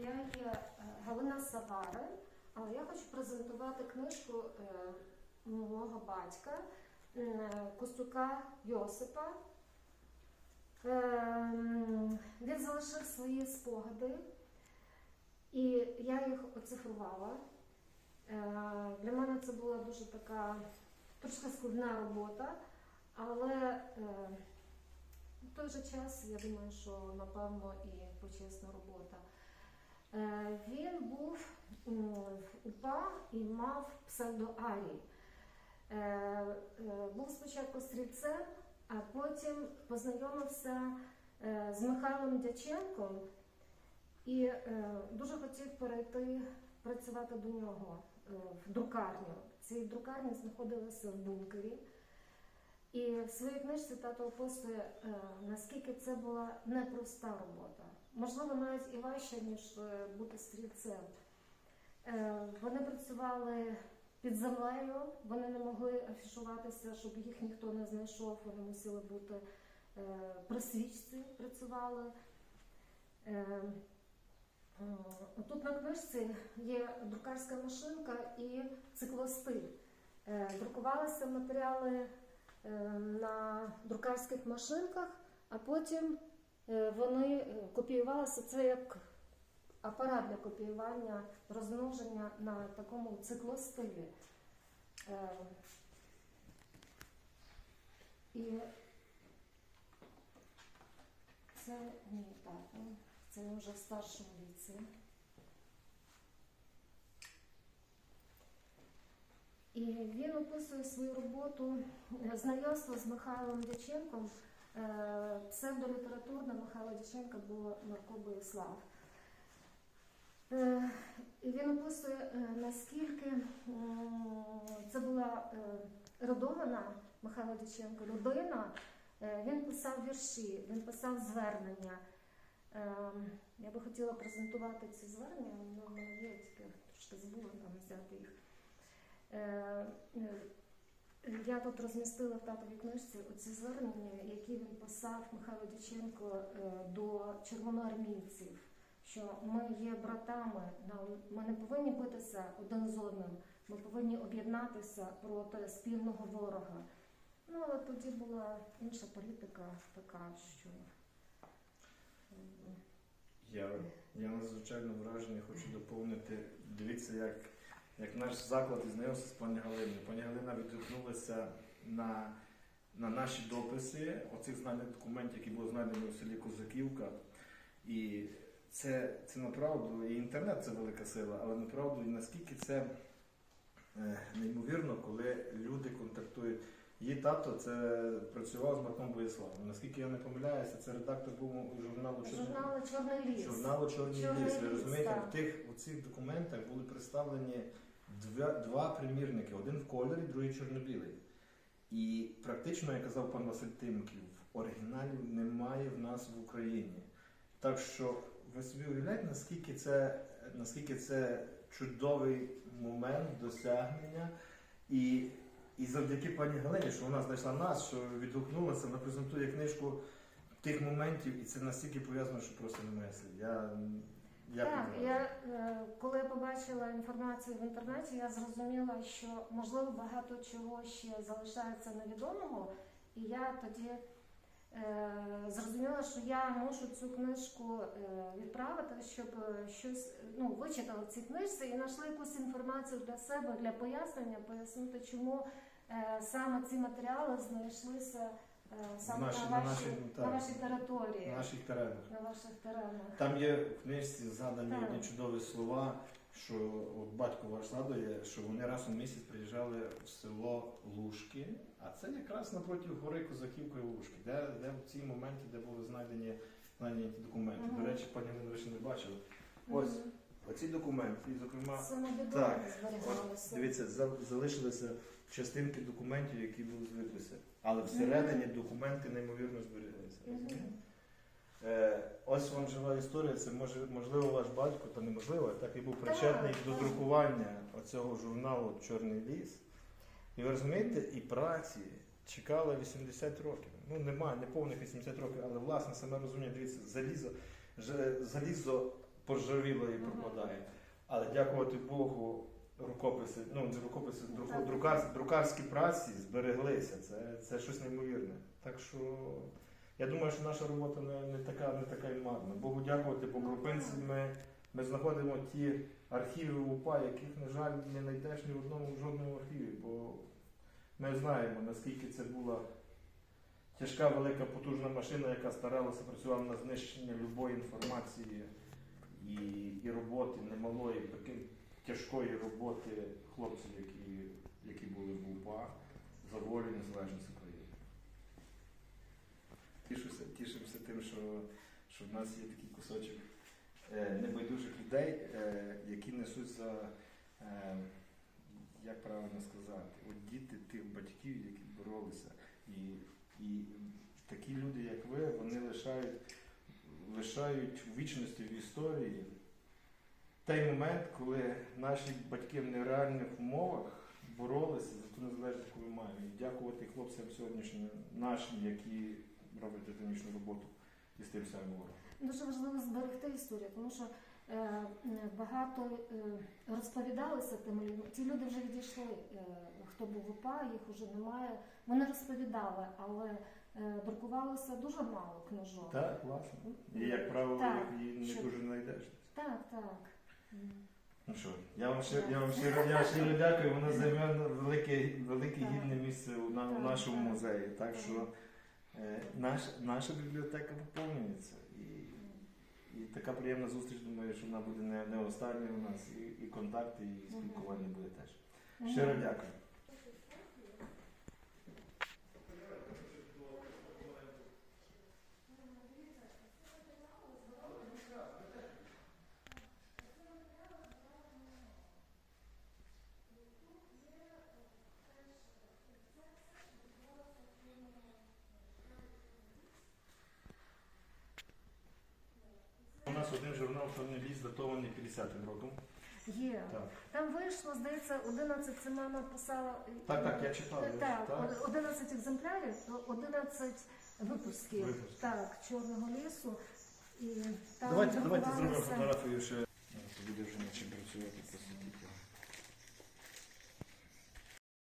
я є е, Галина Савари, але я хочу презентувати книжку е, мого батька е, Костюка Йосипа. Він залишив свої спогади, і я їх оцифрувала. Для мене це була дуже така трошки складна робота, але в той же час я думаю, що напевно і почесна робота. Е, Він був в УПА і мав псевдоарій. Е, е, Був спочатку стрільцем, а потім познайомився е, з Михайлом Дяченком і е, дуже хотів перейти працювати до нього е, в друкарню. Ці друкарні знаходилися в бункері. І в своїй книжці тато описує, е, наскільки це була непроста робота. Можливо, навіть і важче, ніж е, бути стрільцем. Е, Вони працювали під землею, вони не могли афішуватися, щоб їх ніхто не знайшов, вони мусили бути при свічці працювали. Тут на книжці є друкарська машинка і циклостиль. Е, Друкувалися матеріали на друкарських машинках, а потім е, вони е, копіювалися це як апарат для копіювання, розмноження на такому циклостилі. Е, І це ні, так, ну, це вже в старшому віці. І він описує свою роботу е, знайомство з Михайлом Дяченком. Е, Псевдолітературне Михайло Дяченка було Марко Боїслав. Е, І він описує, наскільки це була ерудована Михайло Дяченко людина. Він писав вірші, він писав звернення. Я би хотіла презентувати ці звернення, вони в мене є, тільки трошки забула там взяти їх. Е, е, Я тут розмістила в татовій книжці оці звернення, які він писав Михайло Дяченко е, до червоноармійців, що ми є братами, ми не повинні битися один з одним, ми повинні об'єднатися проти спільного ворога. Ну, але тоді була інша політика така, що Я, я надзвичайно вражений, хочу доповнити. Дивіться, як, як наш заклад і знайомився з пані Галиною. Пані Галина відгукнулася на, на наші дописи оцих знайдених документів, які були знайдені у селі Козаківка. І це, це направду, і інтернет це велика сила, але направду, і наскільки це е, неймовірно, коли люди контактують. Її тато це працював з Марком Боїславом. Наскільки я не помиляюся, це редактор був журналу «Чорний ліс. Журналу Чорний Чорний ліс. Ви розумієте, в тих у цих документах були представлені два, два примірники: один в кольорі, другий чорно-білий. І практично, як казав пан Василь Тимків, оригіналів немає в нас в Україні. Так що ви собі уявляєте, наскільки це, наскільки це чудовий момент досягнення. І, і завдяки пані Галині, що вона знайшла нас, що відгукнулася, вона презентує книжку тих моментів, і це настільки пов'язано, що просто немає слів. Я, я Так, я е, коли я побачила інформацію в інтернеті, я зрозуміла, що можливо багато чого ще залишається невідомого, і я тоді е, зрозуміла, що я мушу цю книжку е, відправити, щоб е, щось ну, вичитали в цій книжці і знайшли якусь інформацію для себе, для пояснення, пояснити, чому саме ці матеріали знайшлися саме Наші- на, на вашій, нашій- на вашій території, на наших теренах. на ваших теренах. Там є в книжці згадані Так. одні чудові слова, що от батько ваш згадує, що вони раз у місяць приїжджали в село Лужки, а це якраз напроти гори Козаківка і Лужки, де, де в ці моменти, де були знайдені, знайдені ті документи. Мгм. До речі, пані ще не бачили. Ось. Оці документи, і зокрема, Так. зберігалися. дивіться, за- залишилися частинки документів, які були звиклися. Але всередині документи неймовірно розумієте? Е, ось вам жива історія. Це може, можливо ваш батько, та неможливо, так і був причетний до друкування оцього журналу Чорний ліс. І ви розумієте, і праці чекали 80 років. Ну немає, не повних 80 років, але власне саме розуміння, дивіться, залізо, ж- залізо поржавіло і пропадає. Але дякувати Богу, рукописи, ну не рукописи, друку- друкар, друкарські праці збереглися. Це, це щось неймовірне. Так що я думаю, що наша робота не, не така, не така й марна. Богу дякувати, по Кропинці ми, ми знаходимо ті архіви УПА, яких, на жаль, не знайдеш ні в одному в жодному архіві, бо ми знаємо, наскільки це була тяжка, велика, потужна машина, яка старалася працювала на знищення любої інформації і, і роботи немалої, таки тяжкої роботи хлопців, які, які були в УПА за волю незалежність України. Тішуся, тішимося тим, що, що в нас є такий кусочок е, небайдужих людей, е, які несуть за, е, як правильно сказати, от діти тих батьків, які боролися. І, і такі люди, як ви, вони лишають, лишають вічності в історії той момент, коли наші батьки в нереальних умовах боролися за ту незалежність, яку ми маємо. І дякувати хлопцям сьогоднішнім нашим, які роблять титанічну роботу із тим самим ворогом. Дуже важливо зберегти історію, тому що е, багато е, розповідалися тим людям. Ті люди вже відійшли, е, хто був в УПА, їх вже немає. Вони розповідали, але е, друкувалося дуже мало книжок. Так, класно. І як правило, Так, їх і не що- дуже знайдеш. так. так. Ну що, я вам ще я вам щиро, я щиро дякую. Воно займе велике, велике гідне місце у, на, у нашому музеї. Так Так. що е, наш, наша бібліотека поповнюється. І, і така приємна зустріч, думаю, що вона буде не, не остання у нас. І, і контакти, і спілкування буде теж. Щиро дякую. Один журнал «Чорний ліс» датований 50-м роком. Є. Так, Там вийшло, здається, 11, це мама писала. так, так я читав. Так, Так, 11 екземплярів, 11 випусків Випуск. так, Чорного лісу. І там Давайте, давайте зробимо фотографію ще. Тобі вже над чим працювати.